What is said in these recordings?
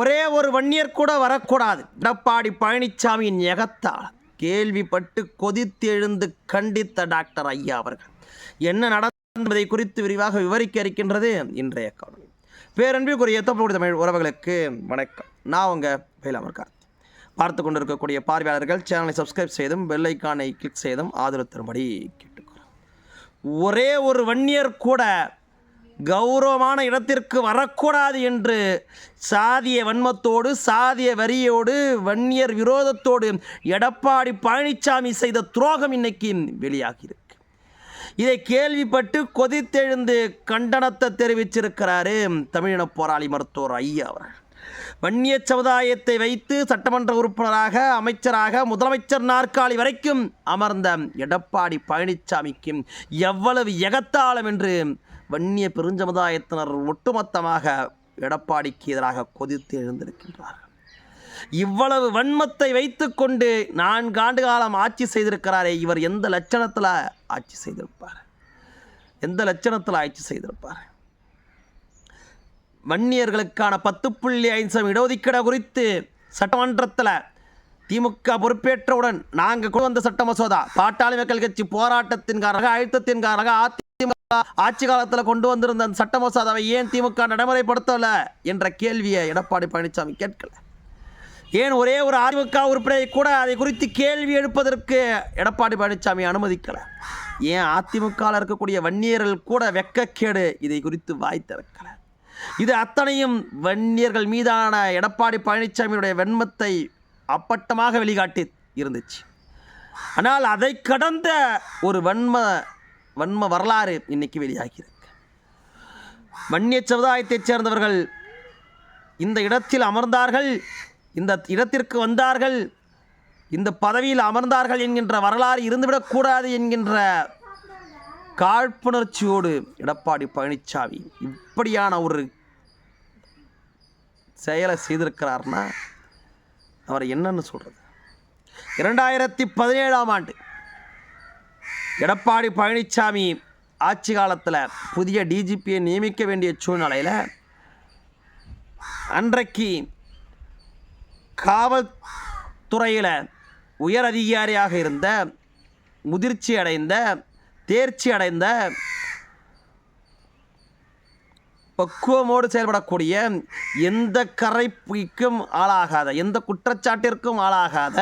ஒரே ஒரு வன்னியர் கூட வரக்கூடாது. எடப்பாடி பழனிசாமியின் எகத்தால் கேள்விப்பட்டு கொதித்தெழுந்து கண்டித்த டாக்டர் ஐயா அவர்கள். என்ன நடந்ததை குறித்து விரிவாக விவரிக்க இருக்கின்றது இன்றைய காணொலி பேரன்பிற்குரிய தமிழ் தமிழ் உறவுகளுக்கு வணக்கம். நான் உங்கள் வேலாமர் கார்த்தி பார்த்து கொண்டிருக்கக்கூடிய பார்வையாளர்கள் சேனலை சப்ஸ்கிரைப் செய்தும் பெல்லைக்கானை கிளிக் செய்தும் ஆதரவு தரும்படி கேட்டுக்கிறோம் ஒரே ஒரு வன்னியர் கூட கௌரவமான இடத்திற்கு வரக்கூடாது என்று சாதிய வன்மத்தோடு சாதிய வரியோடு வன்னியர் விரோதத்தோடு எடப்பாடி பழனிசாமி செய்த துரோகம் இன்னைக்கு வெளியாகியிருக்கு. இதை கேள்விப்பட்டு கொதித்தெழுந்து கண்டனத்தை தெரிவிச்சிருக்கிறாரு தமிழின போராளி மருத்துவர் ஐயா அவர்கள். வன்னிய சமுதாயத்தை வைத்து சட்டமன்ற உறுப்பினராக அமைச்சராக முதலமைச்சர் நாற்காலி வரைக்கும் அமர்ந்த எடப்பாடி பழனிசாமிக்கு எவ்வளவு எகத்தாளம் என்று வன்னிய பெருஞ்சமுதாயத்தினர் ஒட்டுமொத்தமாக எடப்பாடிக்கு எதிராக கொதித்து எழுந்திருக்கின்றார்கள். இவ்வளவு வன்மத்தை வைத்துக்கொண்டு நான்கு ஆண்டு காலம் ஆட்சி செய்திருக்கிறாரே இவர் எந்த லட்சணத்தில் ஆட்சி செய்திருப்பார்? எந்த லட்சணத்தில் ஆட்சி செய்திருப்பார்? வன்னியர்களுக்கான பத்து புள்ளி ஐந்து சதவீதம் இடஒதுக்கீடு குறித்து சட்டமன்றத்தில் திமுக பொறுப்பேற்றவுடன் நாங்கள் கொண்டு வந்த சட்ட மசோதா பாட்டாளி மக்கள் கட்சி போராட்டத்தின் காரணமாக அழுத்தத்தின் காரணமாக அதிமுக ஆட்சி காலத்தில் கொண்டு வந்திருந்த அந்த சட்ட மசோதாவை ஏன் திமுக நடைமுறைப்படுத்தலை என்ற கேள்வியை எடப்பாடி பழனிசாமி கேட்கல. ஏன் ஒரே ஒரு அதிமுக உறுப்பினரை கூட அதை குறித்து கேள்வி எழுப்பதற்கு எடப்பாடி பழனிசாமி அனுமதிக்கலை? ஏன் அதிமுகவில் இருக்கக்கூடிய வன்னியர்கள் கூட வெக்கக்கேடு இதை குறித்து வாய் திறக்கலை? இது அத்தனையும் வன்னியர்கள் மீதான எடப்பாடி பழனிசாமியுடைய வெண்மத்தை அப்பட்டமாக வெளிக்காட்டி இருந்துச்சு. ஆனால் அதை கடந்த ஒரு வன்ம வன்ம வரலாறு இன்னைக்கு வெளியாகியிருக்கு. வன்னிய சமுதாயத்தைச் சேர்ந்தவர்கள் இந்த இடத்தில் அமர்ந்தார்கள் இந்த இடத்திற்கு வந்தார்கள் இந்த பதவியில் அமர்ந்தார்கள் என்கின்ற வரலாறு இருந்துவிடக்கூடாது என்கின்ற காழ்ப்புணர்ச்சியோடு எடப்பாடி பழனிசாமி இப்படியான ஒரு செயலை செய்திருக்கிறார்னா அவரை என்னன்னு சொல்கிறது இரண்டாயிரத்தி பதினேழாம் ஆண்டு எடப்பாடி பழனிசாமி ஆட்சி காலத்தில் புதிய டிஜிபியை நியமிக்க வேண்டிய சூழ்நிலையில் அன்றைக்கு காவல்துறையில் உயர் அதிகாரியாக இருந்த முதிர்ச்சி அடைந்த தேர்ச்சி அடைந்த பக்குவமோடு செயல்படக்கூடிய எந்த கரைப்புக்கும் ஆளாகாத எந்த குற்றச்சாட்டிற்கும் ஆளாகாத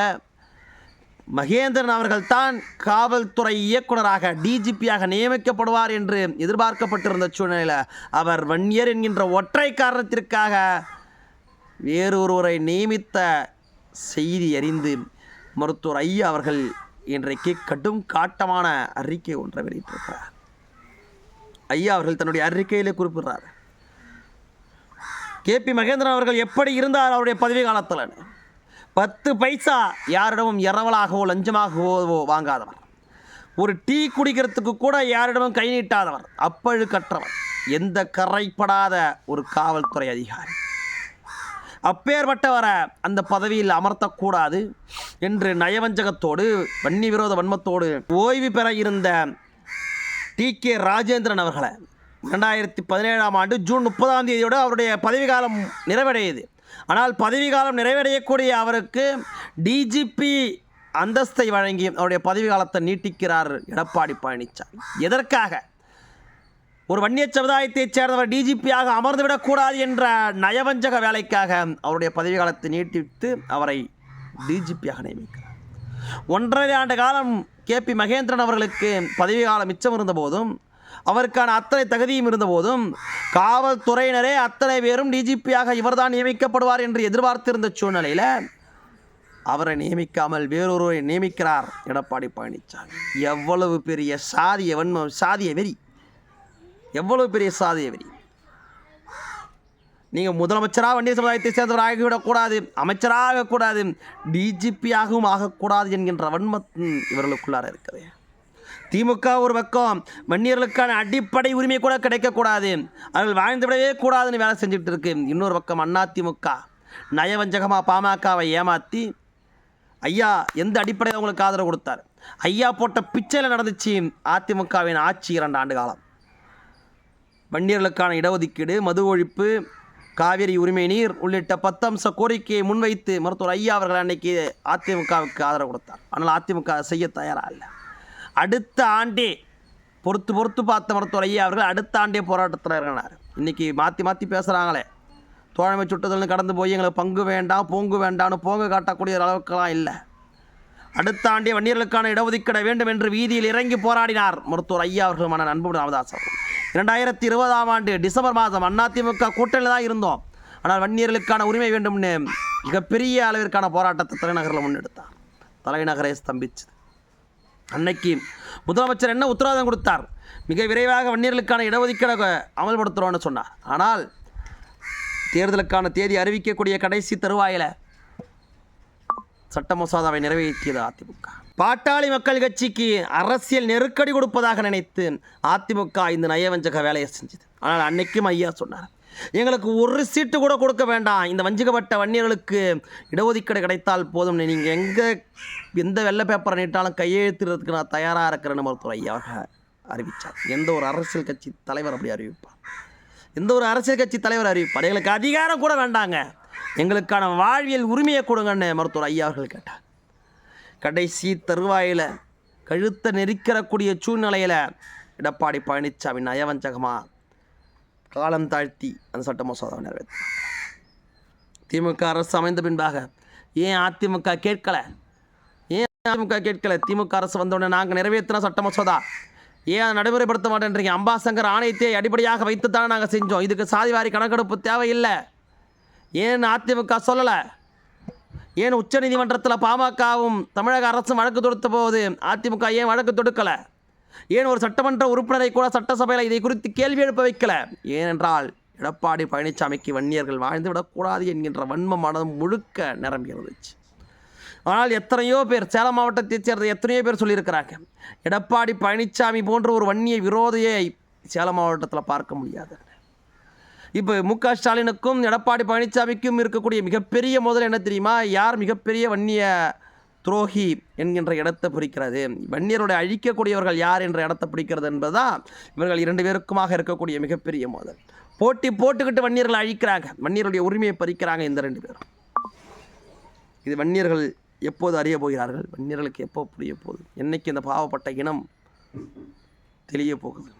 மகேந்திரன் அவர்கள்தான் காவல்துறை இயக்குனராக டிஜிபியாக நியமிக்கப்படுவார் என்று எதிர்பார்க்கப்பட்டிருந்த சூழ்நிலையில் அவர் வன்னியர் என்கின்ற ஒற்றை காரணத்திற்காக வேறொருவரை நியமித்த செய்தி அறிந்து மருத்துவர் ஐயா அவர்கள் இன்றைக்கு கடும் காட்டமான அறிக்கை ஒன்றை வெளியிட்டிருக்கிறார். ஐயா அவர்கள் தன்னுடைய அறிக்கையிலே குறிப்பிடுறார். கே பி மகேந்திரன் அவர்கள் எப்படி இருந்தார் அவருடைய பதவி காலத்தில் பத்து பைசா யாரிடமும் இரவலாகவோ லஞ்சமாகவோ வாங்காதவர். ஒரு டீ குடிக்கிறதுக்கு கூட யாரிடமும் கை நீட்டாதவர். அப்பழு கற்றவர். எந்த கரைப்படாத ஒரு காவல்துறை அதிகாரி. அப்பேற்பட்டவரை அந்த பதவியில் அமர்த்தக்கூடாது என்று நயவஞ்சகத்தோடு வன்னி விரோத வன்மத்தோடு ஓய்வு பெற இருந்த டி. கே. ராஜேந்திரன் அவர்களை ரெண்டாயிரத்தி பதினேழாம் ஆண்டு ஜூன் முப்பதாம் தேதியோடு அவருடைய பதவி காலம் நிறைவடையுது. ஆனால் பதவி காலம் நிறைவடையக்கூடிய அவருக்கு டிஜிபி அந்தஸ்தை வழங்கி அவருடைய பதவி காலத்தை நீட்டிக்கிறார் எடப்பாடி பழனிசாமி எதற்காக? ஒரு வன்னிய சமுதாயத்தைச் சேர்ந்தவர் டிஜிபியாக அமர்ந்துவிடக்கூடாது என்ற நயவஞ்சக வேலைக்காக அவருடைய பதவி காலத்தை நீட்டித்து அவரை டிஜிபியாக நியமிக்கிறார். ஒன்றரை ஆண்டு காலம் கே பி மகேந்திரன் அவர்களுக்கு பதவி காலம் மிச்சம் இருந்தபோதும் அவருக்கான அத்தனை தகுதியும் இருந்தபோதும் காவல்துறையினரே அத்தனை பேரும் டிஜிபியாக இவர்தான் நியமிக்கப்படுவார் என்று எதிர்பார்த்திருந்த சூழ்நிலையில் அவரை நியமிக்காமல் வேறொருவரை நியமிக்கிறார் எடப்பாடி பழனிசாமி எவ்வளவு பெரிய சாதிய வன்மம் சாதிய வெறி. எவ்வளவு பெரிய சாதிய வெறி. நீங்கள் முதலமைச்சராக வண்டிய சமுதாயத்தை சேர்ந்தவர் ஆகிவிடக்கூடாது அமைச்சராக ஆகக்கூடாது டிஜிபியாகவும் ஆகக்கூடாது என்கின்ற வன்மம் இவர்களுக்குள்ளார இருக்கிறது. திமுக ஒரு பக்கம் வன்னியர்களுக்கான அடிப்படை உரிமை கூட கிடைக்கக்கூடாது. அவர்கள் வாழ்ந்து விடவே கூடாதுன்னு வேலை செஞ்சுட்டு இருக்கு. இன்னொரு பக்கம் அதிமுக நயவஞ்சகமாக பாமகவை ஏமாற்றி ஐயா எந்த அடிப்படையில் உங்களுக்கு ஆதரவு கொடுத்தார்? ஐயா போட்ட பிச்சையில் நடந்துச்சு அதிமுகவின் ஆட்சி இரண்டு ஆண்டு காலம். வன்னியர்களுக்கான இடஒதுக்கீடு மது ஒழிப்பு காவிரி உரிமை நீர் உள்ளிட்ட பத்தம்ச கோரிக்கையை முன்வைத்து மருத்துவர் ஐயா அவர்கள் அன்னைக்கு அதிமுகவுக்கு ஆதரவு கொடுத்தார். ஆனால் அதிமுக செய்ய தயாராக இல்லை. அடுத்த ஆண்டே பொறுத்து பொறுத்து பார்த்த மருத்துவர் ஐயா அவர்கள் அடுத்த ஆண்டே போராட்டத்தில் இருக்கிறார் இன்றைக்கி மாற்றி மாற்றி பேசுகிறாங்களே தோழமை சுட்டுதல்னு கடந்து போய் எங்களுக்கு பங்கு வேண்டாம் பொங்கு வேண்டாம்னு போங்க காட்டக்கூடிய அளவுக்கெல்லாம் இல்லை. அடுத்த ஆண்டே வன்னியர்களுக்கான இடஒதுக்கீடு வேண்டும் என்று வீதியில் இறங்கி போராடினார் மருத்துவர் ஐயா அவர்கள் மன அன்பு ராமதாசர் இரண்டாயிரத்தி இருபதாம் ஆண்டு டிசம்பர் மாதம் அதிமுக கூட்டணியில் தான் இருந்தோம். ஆனால் வன்னியர்களுக்கான உரிமை வேண்டும்னு மிகப்பெரிய அளவிற்கான போராட்டத்தை தலைநகரில் முன்னெடுத்தார். தலைநகரை ஸ்தம்பிச்சு அன்னைக்கு முதலமைச்சர் என்ன உத்தரவாதம் கொடுத்தார்? மிக விரைவாக வன்னியர்களுக்கான இடஒதுக்கீடு அமல்படுத்துகிறோன்னு சொன்னார். ஆனால் தேர்தலுக்கான தேதி அறிவிக்கக்கூடிய கடைசி தருவாயில் சட்ட மசோதாவை நிறைவேற்றியது அதிமுக. பாட்டாளி மக்கள் கட்சிக்கு அரசியல் நெருக்கடி கொடுப்பதாக நினைத்து அதிமுக இந்த நயவஞ்சக வேலையை செஞ்சது. ஆனால் அன்னைக்கும் ஐயா சொன்னார் எங்களுக்கு ஒரு சீட்டு கூட கொடுக்க வேண்டாம். இந்த வஞ்சிக்கப்பட்ட வன்னியர்களுக்கு இடஒதுக்கீடு கிடைத்தால் போதும். நீங்கள் எங்கே எந்த வெள்ளை பேப்பரை நீட்டாலும் கையெழுத்துறதுக்கு நான் தயாராக இருக்கிறேன்னு மருத்துவர் ஐயா அறிவித்தார். எந்த ஒரு அரசியல் கட்சி தலைவர் அப்படி அறிவிப்பார். எந்த ஒரு அரசியல் கட்சி தலைவர் அறிவிப்பார். எங்களுக்கு அதிகாரம் கூட வேண்டாங்க. எங்களுக்கான வாழ்வியல் உரிமையை கொடுங்கன்னு மருத்துவர் ஐயா அவர்கள் கேட்டார். கடைசி தருவாயில் கழுத்தை நெரிக்கிறக்கூடிய சூழ்நிலையில் எடப்பாடி பழனிசாமி நயவஞ்சகமாக காலம் தாழ்த்தி அந்த சட்ட மசோதாவை நிறைவேற்றார் திமுக அரசு அமைந்த பின்பாக ஏன் அதிமுக கேட்கல? ஏன் அதிமுக கேட்கல? திமுக அரசு வந்தவுடனே நாங்கள் நிறைவேற்றின சட்ட மசோதா. ஏன் அதை நடைமுறைப்படுத்த மாட்டேன்றீங்க அம்பாசங்கர் ஆணையத்தை அடிப்படையாக வைத்துத்தான் நாங்கள் செஞ்சோம். இதுக்கு சாதிவாரி கணக்கெடுப்பு தேவையில்லை. ஏன் அதிமுக சொல்லலை? ஏன் உச்சநீதிமன்றத்தில் பாமகவும் தமிழக அரசும் வழக்கு தொடுத்த போது அதிமுக ஏன் வழக்கு தொடுக்கலை? ஏன் ஒரு சட்டமன்ற உறுப்பினரை கூட சட்டசபையில் இதை குறித்து கேள்வி எழுப்ப வைக்கல? ஏனென்றால் எடப்பாடி பழனிசாமிக்கு வன்னியர்கள் வாழ்ந்து விடக்கூடாது என்கின்ற வன்ம மனம் முழுக்க நிரம்பி இருந்துச்சு ஆனால் எத்தனையோ பேர் சேலம் மாவட்டத்தைச் சேர்ந்த எத்தனையோ பேர் சொல்லியிருக்கிறாங்க எடப்பாடி பழனிசாமி போன்ற ஒரு வன்னிய விரோதியை சேலம் மாவட்டத்தில் பார்க்க முடியாது. இப்போ மு க ஸ்டாலினுக்கும் எடப்பாடி பழனிசாமிக்கும் இருக்கக்கூடிய மிகப்பெரிய முதல் என்ன தெரியுமா? யார் மிகப்பெரிய வன்னிய துரோகி என்கின்ற இடத்தை பிடிக்கிறது. வன்னியருடைய அழிக்கக்கூடியவர்கள் யார் என்ற இடத்தை பிடிக்கிறது என்பதுதான் இவர்கள் இரண்டு பேருக்குமாக இருக்கக்கூடிய மிகப்பெரிய மோதல். போட்டி போட்டுக்கிட்டு வன்னியர்களை அழிக்கிறாங்க. வன்னியருடைய உரிமையை பறிக்கிறாங்க இந்த ரெண்டு பேரும். இது வன்னியர்கள் எப்போது அறிய போகிறார்கள்? வன்னியர்களுக்கு எப்போ புரிய போகுது? என்னைக்கு இந்த பாவப்பட்ட இனம் தெளிய போகுது?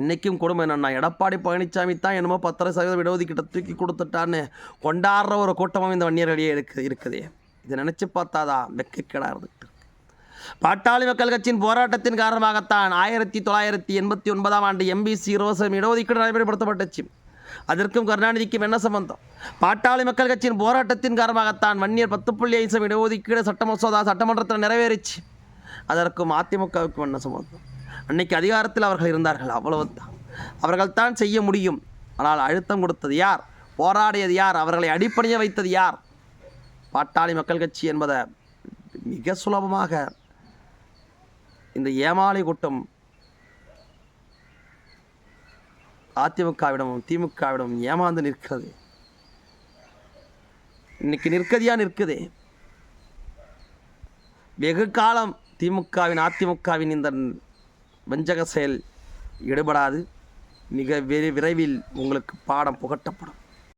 இன்றைக்கும் கொடுமை என்னன்னா எடப்பாடி பழனிசாமி தான் என்னமோ பத்தரை சதவீதம் இடஒதுக்கீட்டை தூக்கி கொடுத்துட்டான்னு கொண்டாடுற ஒரு கூட்டமும் இந்த வன்னியர்களிடையே இருக்கு இருக்குதே. இதை நினச்சி பார்த்தாதான் வெக்கக்கேடாக இருந்துட்டு இருக்கு. பாட்டாளி மக்கள் கட்சியின் போராட்டத்தின் காரணமாகத்தான் ஆயிரத்தி தொள்ளாயிரத்தி எண்பத்தி ஒன்பதாம் ஆண்டு எம்பிசி இருபது இடஒதுக்கீடு நடைமுறைப்படுத்தப்பட்டுச்சு. அதற்கும் கருணாநிதிக்கும் என்ன சம்பந்தம்? பாட்டாளி மக்கள் கட்சியின் போராட்டத்தின் காரணமாகத்தான் வன்னியர் பத்து புள்ளி ஐந்து இடஒதுக்கீடு சட்ட மசோதா சட்டமன்றத்தில் நிறைவேறிச்சு. அதற்கும் அதிமுகவுக்கும் என்ன சம்பந்தம்? அன்னைக்கு அதிகாரத்தில் அவர்கள் இருந்தார்கள் அவ்வளவுதான். அவர்கள் தான் செய்ய முடியும். ஆனால் அழுத்தம் கொடுத்தது யார்? போராடியது யார்? அவர்களை அடிப்பணிய வைத்தது யார்? பாட்டாளி மக்கள் கட்சி என்பதை மிக சுலபமாக இந்த ஏமாளி கூட்டம் அதிமுகவிடமும் திமுகவிடமும் ஏமாந்து நிற்கிறது. இன்னைக்கு நிற்கதியாக நிற்குதே. வெகு காலம் திமுகவின் அதிமுகவின் இந்த வஞ்சக செயல் ஈடுபடாது. மிக விரை விரைவில் உங்களுக்கு பாடம் புகட்டப்படும்.